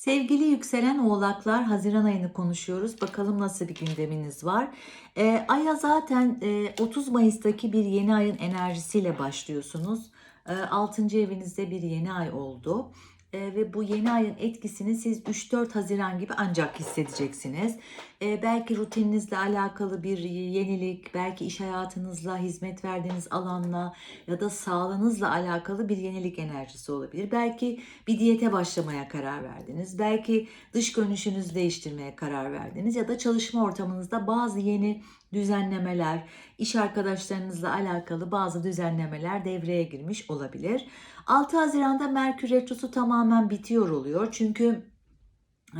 Sevgili yükselen oğlaklar Haziran ayını konuşuyoruz. Bakalım nasıl bir gündeminiz var. Ee, Ay'a zaten e, 30 Mayıs'taki bir yeni ayın enerjisiyle başlıyorsunuz. E, 6. evinizde bir yeni ay oldu. E, ve bu yeni ayın etkisini siz 3-4 Haziran gibi ancak hissedeceksiniz. E, belki rutininizle alakalı bir yenilik, belki iş hayatınızla, hizmet verdiğiniz alanla ya da sağlığınızla alakalı bir yenilik enerjisi olabilir. Belki bir diyete başlamaya karar verdiniz. Belki dış görünüşünüzü değiştirmeye karar verdiniz ya da çalışma ortamınızda bazı yeni düzenlemeler, iş arkadaşlarınızla alakalı bazı düzenlemeler devreye girmiş olabilir. 6 Haziran'da Merkür Retrosu tamamen bitiyor oluyor. Çünkü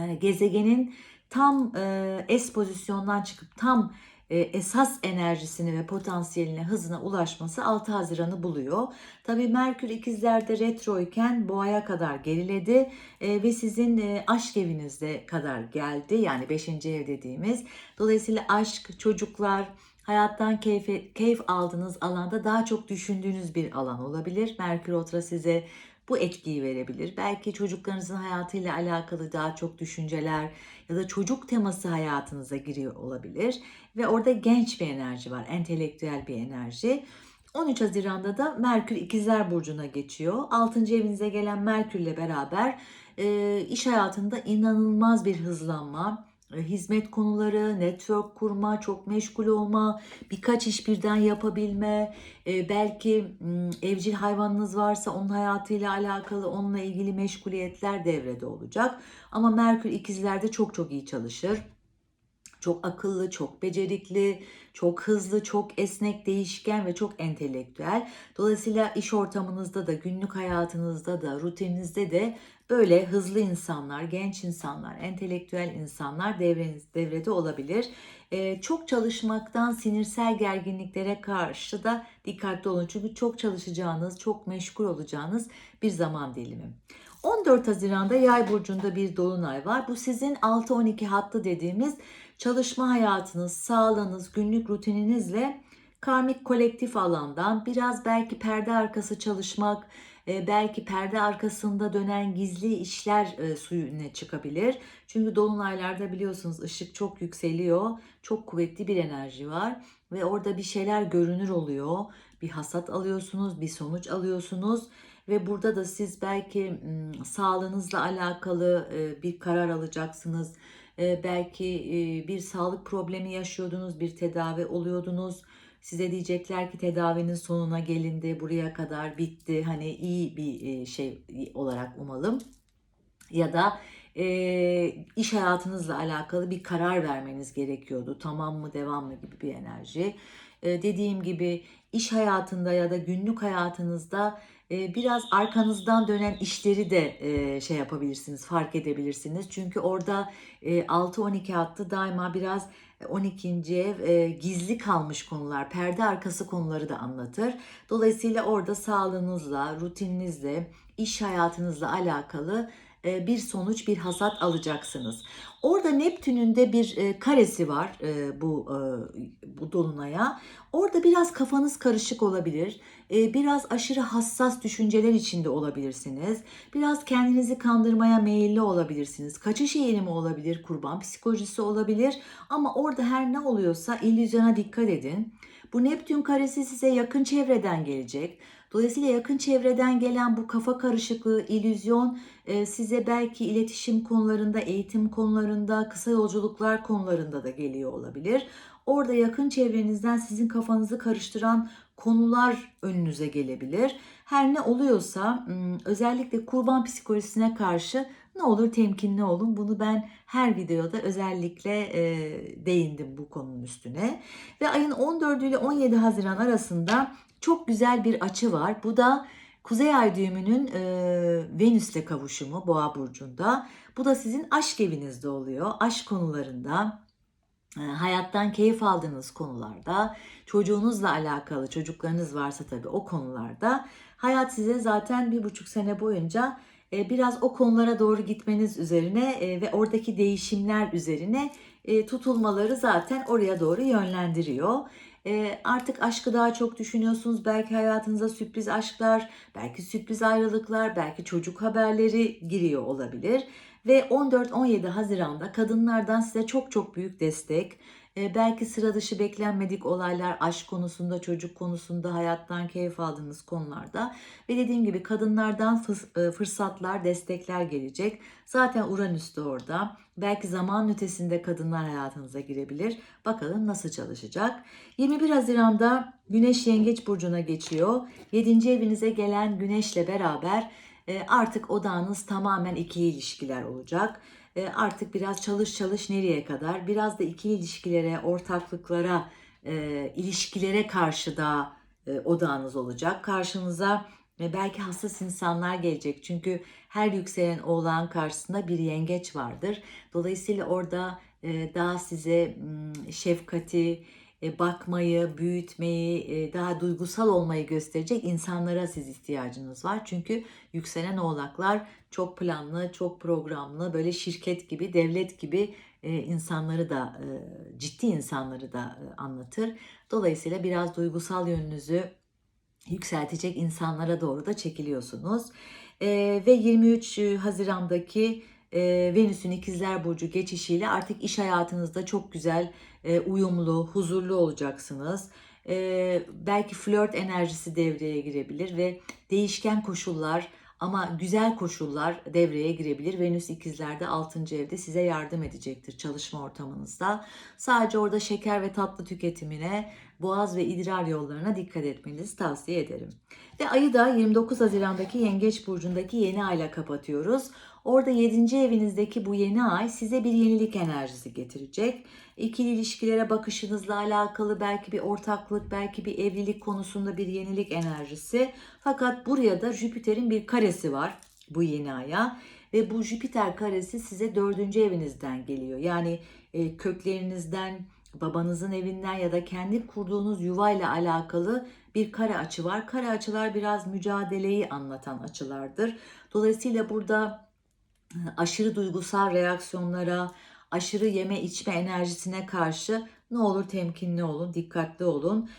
e, gezegenin tam e, S pozisyondan çıkıp tam esas enerjisini ve potansiyelini hızına ulaşması 6 Haziran'ı buluyor. Tabii Merkür ikizlerde retro iken boğaya kadar geriledi e, ve sizin e, aşk evinizde kadar geldi. Yani 5. ev dediğimiz. Dolayısıyla aşk, çocuklar, hayattan keyif, keyif aldığınız alanda daha çok düşündüğünüz bir alan olabilir. Merkür Otra size bu etkiyi verebilir. Belki çocuklarınızın hayatıyla alakalı daha çok düşünceler ya da çocuk teması hayatınıza giriyor olabilir. Ve orada genç bir enerji var, entelektüel bir enerji. 13 Haziran'da da Merkür İkizler Burcu'na geçiyor. 6. evinize gelen Merkür'le beraber e, iş hayatında inanılmaz bir hızlanma, hizmet konuları, network kurma, çok meşgul olma, birkaç iş birden yapabilme, e, belki evcil hayvanınız varsa onun hayatıyla alakalı onunla ilgili meşguliyetler devrede olacak. Ama Merkür ikizlerde çok çok iyi çalışır. Çok akıllı, çok becerikli, çok hızlı, çok esnek, değişken ve çok entelektüel. Dolayısıyla iş ortamınızda da, günlük hayatınızda da, rutininizde de böyle hızlı insanlar, genç insanlar, entelektüel insanlar devreniz, devrede olabilir. Ee, çok çalışmaktan sinirsel gerginliklere karşı da dikkatli olun. Çünkü çok çalışacağınız, çok meşgul olacağınız bir zaman dilimi. 14 Haziran'da Yay burcunda bir dolunay var. Bu sizin 6-12 hattı dediğimiz çalışma hayatınız, sağlığınız, günlük rutininizle karmik kolektif alandan biraz belki perde arkası çalışmak, e, belki perde arkasında dönen gizli işler e, suyuna çıkabilir. Çünkü dolunaylarda biliyorsunuz ışık çok yükseliyor. Çok kuvvetli bir enerji var ve orada bir şeyler görünür oluyor. Bir hasat alıyorsunuz, bir sonuç alıyorsunuz ve burada da siz belki sağlığınızla alakalı e, bir karar alacaksınız. E, belki e, bir sağlık problemi yaşıyordunuz, bir tedavi oluyordunuz. Size diyecekler ki tedavinin sonuna gelindi, buraya kadar bitti. Hani iyi bir e, şey olarak umalım. Ya da e, iş hayatınızla alakalı bir karar vermeniz gerekiyordu. Tamam mı, devam mı gibi bir enerji. E, dediğim gibi iş hayatında ya da günlük hayatınızda biraz arkanızdan dönen işleri de şey yapabilirsiniz, fark edebilirsiniz. Çünkü orada e, 6-12 hattı daima biraz 12. ev gizli kalmış konular, perde arkası konuları da anlatır. Dolayısıyla orada sağlığınızla, rutininizle, iş hayatınızla alakalı bir sonuç, bir hasat alacaksınız. Orada Neptün'ün de bir e, karesi var e, bu e, bu dolunaya. Orada biraz kafanız karışık olabilir. E, biraz aşırı hassas düşünceler içinde olabilirsiniz. Biraz kendinizi kandırmaya meyilli olabilirsiniz. Kaçış eğilimi olabilir, kurban psikolojisi olabilir. Ama orada her ne oluyorsa illüzyona dikkat edin. Bu Neptün karesi size yakın çevreden gelecek. Dolayısıyla yakın çevreden gelen bu kafa karışıklığı, illüzyon e, size belki iletişim konularında, eğitim konularında, kısa yolculuklar konularında da geliyor olabilir. Orada yakın çevrenizden sizin kafanızı karıştıran konular önünüze gelebilir. Her ne oluyorsa özellikle kurban psikolojisine karşı ne olur temkinli olun. Bunu ben her videoda özellikle e, değindim bu konunun üstüne. Ve ayın 14 ile 17 Haziran arasında çok güzel bir açı var. Bu da Kuzey Ay düğümünün e, Venüs'le kavuşumu Boğa burcunda. Bu da sizin aşk evinizde oluyor. Aşk konularında, hayattan keyif aldığınız konularda, çocuğunuzla alakalı, çocuklarınız varsa tabii o konularda hayat size zaten bir buçuk sene boyunca biraz o konulara doğru gitmeniz üzerine e, ve oradaki değişimler üzerine e, tutulmaları zaten oraya doğru yönlendiriyor. E, artık aşkı daha çok düşünüyorsunuz. Belki hayatınıza sürpriz aşklar, belki sürpriz ayrılıklar, belki çocuk haberleri giriyor olabilir. Ve 14-17 Haziran'da kadınlardan size çok çok büyük destek, e, belki sıra dışı beklenmedik olaylar aşk konusunda, çocuk konusunda, hayattan keyif aldığınız konularda ve dediğim gibi kadınlardan e, fırsatlar, destekler gelecek. Zaten Uranüs de orada. Belki zaman ötesinde kadınlar hayatınıza girebilir. Bakalım nasıl çalışacak. 21 Haziran'da Güneş Yengeç Burcu'na geçiyor. 7. evinize gelen Güneş'le beraber e, artık odağınız tamamen ikili ilişkiler olacak. E, artık biraz çalış çalış nereye kadar? Biraz da ikili ilişkilere, ortaklıklara, e, ilişkilere karşı da e, odağınız olacak. Karşınıza belki hassas insanlar gelecek. Çünkü her yükselen oğlan karşısında bir yengeç vardır. Dolayısıyla orada daha size şefkati, bakmayı, büyütmeyi, e, daha duygusal olmayı gösterecek insanlara siz ihtiyacınız var. Çünkü yükselen oğlaklar çok planlı, çok programlı, böyle şirket gibi, devlet gibi e, insanları da, e, ciddi insanları da e, anlatır. Dolayısıyla biraz duygusal yönünüzü yükseltecek insanlara doğru da çekiliyorsunuz. E, ve 23 Haziran'daki e, Venüs'ün ikizler burcu geçişiyle artık iş hayatınızda çok güzel, e, uyumlu, huzurlu olacaksınız. E, belki flört enerjisi devreye girebilir ve değişken koşullar ama güzel koşullar devreye girebilir. Venüs ikizlerde 6. evde size yardım edecektir çalışma ortamınızda. Sadece orada şeker ve tatlı tüketimine, boğaz ve idrar yollarına dikkat etmenizi tavsiye ederim. Ve ayı da 29 Haziran'daki Yengeç Burcu'ndaki yeni ayla kapatıyoruz. Orada 7. evinizdeki bu yeni ay size bir yenilik enerjisi getirecek. İkili ilişkilere bakışınızla alakalı belki bir ortaklık, belki bir evlilik konusunda bir yenilik enerjisi. Fakat buraya da Jüpiter'in bir karesi var bu yeni aya. Ve bu Jüpiter karesi size dördüncü evinizden geliyor. Yani e, köklerinizden, babanızın evinden ya da kendi kurduğunuz yuvayla alakalı bir kare açı var. Kare açılar biraz mücadeleyi anlatan açılardır. Dolayısıyla burada aşırı duygusal reaksiyonlara, aşırı yeme içme enerjisine karşı ne olur temkinli olun, dikkatli olun.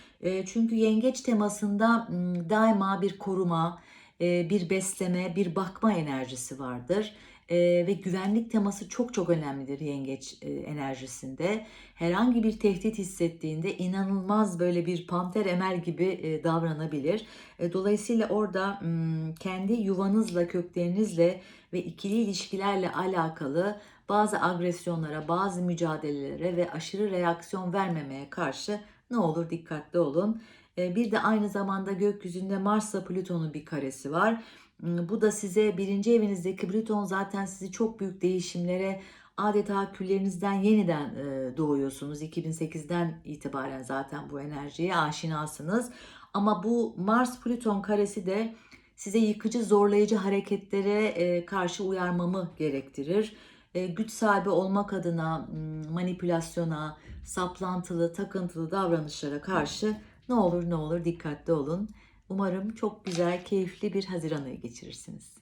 Çünkü yengeç temasında daima bir koruma, bir besleme, bir bakma enerjisi vardır. E, ve güvenlik teması çok çok önemlidir yengeç e, enerjisinde. Herhangi bir tehdit hissettiğinde inanılmaz böyle bir panter emel gibi e, davranabilir. E, dolayısıyla orada m, kendi yuvanızla, köklerinizle ve ikili ilişkilerle alakalı bazı agresyonlara, bazı mücadelelere ve aşırı reaksiyon vermemeye karşı ne olur dikkatli olun. E, Bir de aynı zamanda gökyüzünde Mars'la Plüton'un bir karesi var. Bu da size birinci evinizdeki Plüton zaten sizi çok büyük değişimlere adeta küllerinizden yeniden doğuyorsunuz. 2008'den itibaren zaten bu enerjiye aşinasınız. Ama bu Mars Plüton karesi de size yıkıcı, zorlayıcı hareketlere karşı uyarmamı gerektirir. Güç sahibi olmak adına manipülasyona, saplantılı, takıntılı davranışlara karşı ne olur ne olur dikkatli olun. Umarım çok güzel, keyifli bir Haziran ayı geçirirsiniz.